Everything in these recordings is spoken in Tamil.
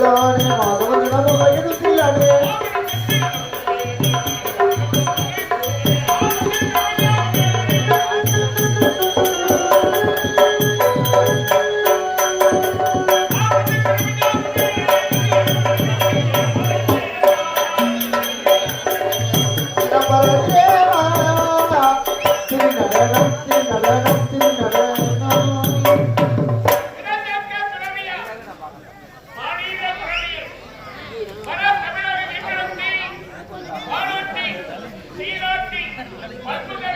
달라 Vai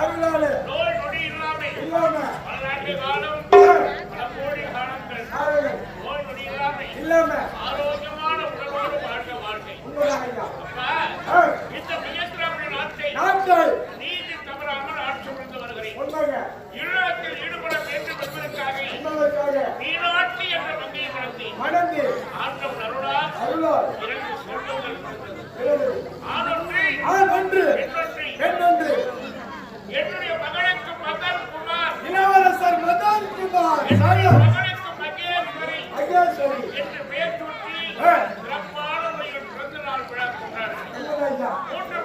அருளாலே. நோய் நொடி இல்லாமல் இல்லாம. பல்லாண்டு காலம் பல கோடி காலங்கள். நோய் நொடி இல்லாமல் இல்லாம. ஆரோக்கியமான உடலோடு வாழ்ந்த வாழ்க்கை. இந்த மிகத்திராமணி நாட்டை நீதி தவறாமல் ஆட்சி புரிந்து வருகிறேன் ஈடுபட வேண்டும் என்பதற்காக மீனாட்சி என்ற மங்கையை நடத்தி மணந்து ஆண்டவன் அருளால் அருளால். இரண்டு செல்வங்கள் பிறந்தது. பிறகு. ஆணொன்று. என்னுடைய மகனுக்கு மகன் குமார். இளவரசர் மதன் குமார். மகனுக்கு மகேஸ்வரி. ஐயேஸ்வரி என்று பெயர் சூட்டி. சிறப்பான முறையில் பிறந்த நாள் விழா மூன்று